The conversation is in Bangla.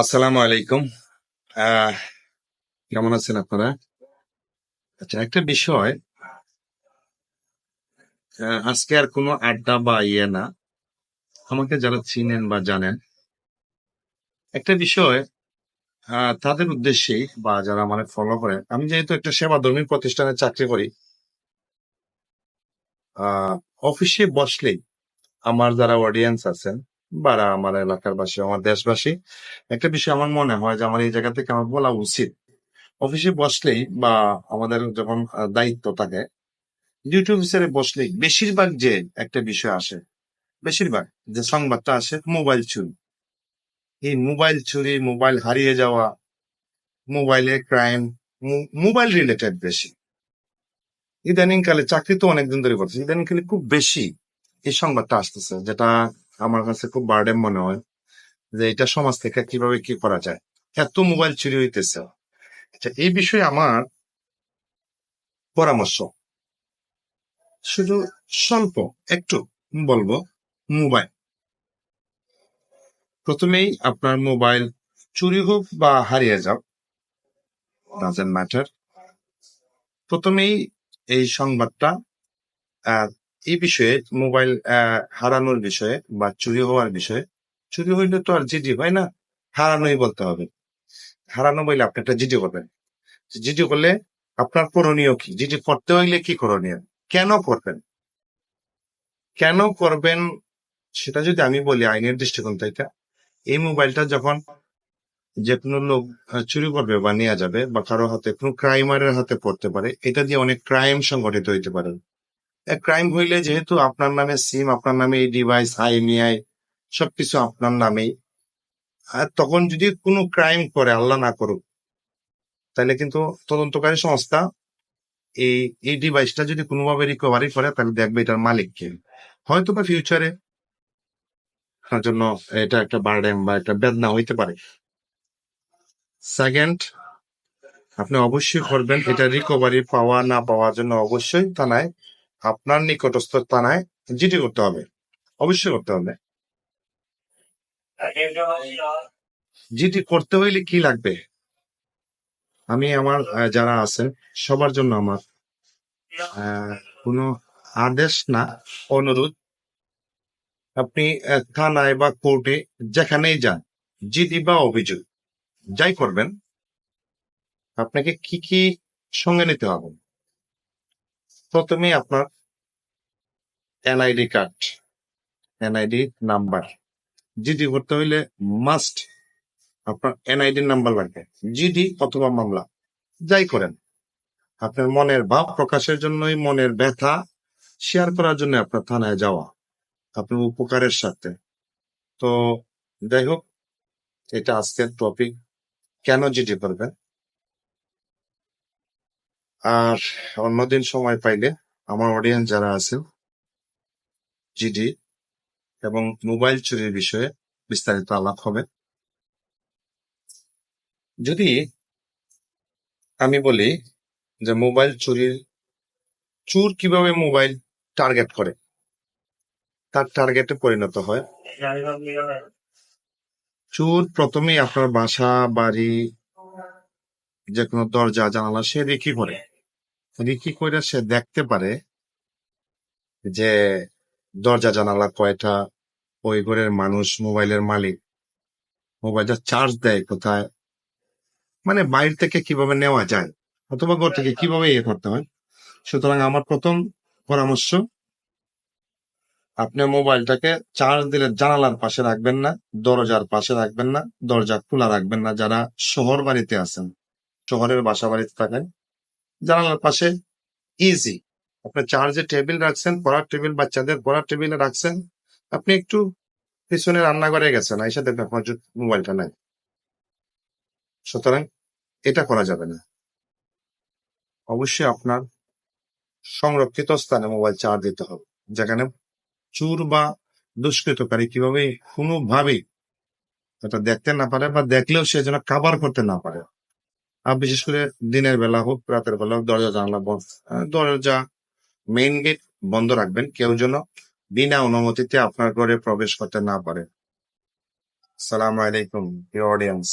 আসসালামু আলাইকুম। কেমন আছেন আপনারা? আচ্ছা একটা বিষয় আজকে আর কোনো আড্ডা বা ইয়ে না। আমাকে যারা চিনেন বা জানেন, একটা বিষয় তাদের উদ্দেশ্যেই বা যারা মানে ফলো করে আমি যেহেতু একটা সেবা ধর্মী প্রতিষ্ঠানে চাকরি করি অফিসে বসলেই আমার যারা অডিয়েন্স আছেন বা আমার এলাকার বাসী আমার দেশবাসী, একটা বিষয় আমার মনে হয় যে আমার এই জায়গা থেকে আমার বলা উচিত। অফিসে বসলেই বা আমাদের যখন দায়িত্ব থাকে, ডিউটি অফিসারে বসলেই বেশিরভাগ যে একটা বিষয় আসে, বেশিরভাগ যে সংবাদটা আসে মোবাইল চুরি। এই মোবাইল চুরি, মোবাইল হারিয়ে যাওয়া, মোবাইলে ক্রাইম মোবাইল রিলেটেড বেশি। ইদানিং কালে চাকরি তো অনেকদিন ধরে করছে ইদানিং কালে খুব বেশি এই সংবাদটা আসতেছে, যেটা আমার কাছে খুব বার্ডেন মনে হয় যে এটা সমাজ থেকে কীভাবে কি করা যায়। এত মোবাইল চুরি হইতেছে। আচ্ছা এই বিষয়ে আমার পরামর্শ। শুধু স্বল্প, একটু বলব, মোবাইল। প্রথমেই আপনার মোবাইল চুরি হোক বা হারিয়ে যাও ডাজেন্ট ম্যাটার প্রথমেই এই সংবাদটা এই বিষয়ে মোবাইল আহ, হারানোর বিষয়ে বা চুরি হওয়ার বিষয়ে চুরি হইলে তো আর জিডি হয় না? হারানোই বলতে হবে। হারানো বলে আপনি একটা জিডি করবেন। জিডি করলে আপনার করণীয় কি? জিডি করতে হইলে কি করণীয়? কেন করবেন? কেন করবেন সেটা যদি আমি বলি আইনের দৃষ্টিকোণ থেকে এই মোবাইলটা যখন যে কোনো লোক চুরি করবে বা নেওয়া যাবে বা কারও হাতে কোনো ক্রাইমারের হাতে পড়তে পারে এটা দিয়ে অনেক ক্রাইম সংগঠিত হইতে পারে। ক্রাইম হইলে যেহেতু আপনার নামে সিম আপনার নামে এই ডিভাইস আইএমইআই সবকিছু আপনার নামেই। আর তখন যদি কোনো ক্রাইম করে, আল্লাহ না করুক, তাহলে কিন্তু তদন্তকারী সংস্থা এই এই ডিভাইসটা যদি কোনোভাবে রিকভারি করে, তাহলে দেখবে এটার মালিক কে। হয়তো বা ফিউচারে আপনার জন্য এটা একটা বার্ডেন বা একটা বেদনা হইতে পারে। সেকেন্ড আপনি অবশ্যই করবেন, এটা রিকভারি পাওয়া না পাওয়ার জন্য অবশ্যই থানায় আপনার নিকটস্থ থানায় জিডি করতে হবে। অবশ্যই করতে হবে। জিডি করতে হইলে কি লাগবে? আমি আমার যারা আছে সবার জন্য আমার কোনো আদেশ না, অনুরোধ। আপনি থানায় বা কোর্টে যেখানেই যান, জিডি বা অভিযোগ, যাই করবেন, আপনাকে কি কি সঙ্গে নিতে হবে? প্রথমে আপনার NID card, NID number. GD করতে হইলে মাস্ট আপনার এনআইডি নাম্বার লাগবে। জিডি অথবা মামলা, যাই করেন। আপনার মনের ভাব প্রকাশের জন্যই, মনের ব্যথা শেয়ার করার জন্য আপনার থানায় যাওয়া, আপনার উপকারের সাথে। তো যাই হোক, এটা আজকের টপিক কেন জিডি করবেন? আর অন্যদিন সময় পাইলে আমার অডিয়েন্স যারা আছে জিডি এবং মোবাইল চুরির বিষয়ে বিস্তারিত আলাপ হবে। যদি আমি বলি যে মোবাইল চুরির, চুর কীভাবে মোবাইল টার্গেট করে, তার টার্গেটে পরিণত হয়। চুর প্রথমেই আপনার বাসা, বাড়ি যে কোনো দরজা, জানালা, সে রিকি করে রিকি করে সে দেখতে পারে যে দরজা, জানালা কয়টা, ওই ঘরের মানুষ, মোবাইলের মালিক? মোবাইলটা চার্জ দেয় কোথায়? মানে বাইরে থেকে কীভাবে নেওয়া যায়? অথবা ঘর থেকে কীভাবে ইয়ে করতে হয়? সুতরাং আমার প্রথম পরামর্শ, আপনি মোবাইলটাকে চার্জ দিলে জানালার পাশে রাখবেন না, দরজার পাশে রাখবেন না, দরজা খোলা রাখবেন না, যারা শহর বাড়িতে আছেন, শহরের বাসা বাড়িতে থাকেন জানালার পাশে ইজি আপনি চার্জে টেবিল রাখছেন পড়ার টেবিল বাচ্চাদের পড়ার টেবিলে রাখছেন। আপনি একটু পিছনে রান্নাঘরে গেছেন এসে দেখবেন আপনার মোবাইলটা নাই। সুতরাং এটা করা যাবে না। অবশ্যই আপনার সংরক্ষিত স্থানে মোবাইল চার্জ দিতে হবে, যেখানে চুর বা দুষ্কৃতকারী কীভাবে কোনোভাবেই এটা দেখতে না পারে বা দেখলেও সে যেন কাবার করতে না পারে। বিশেষ করে দিনের বেলা হোক, রাতের বেলা হোক, দরজা, জানলা বন্ধ দরজা মেইন গেট বন্ধ রাখবেন কেউ যেন বিনা অনুমতিতে আপনার ঘরে প্রবেশ করতে না পারে সালাম আলাইকুম অডিয়েন্স.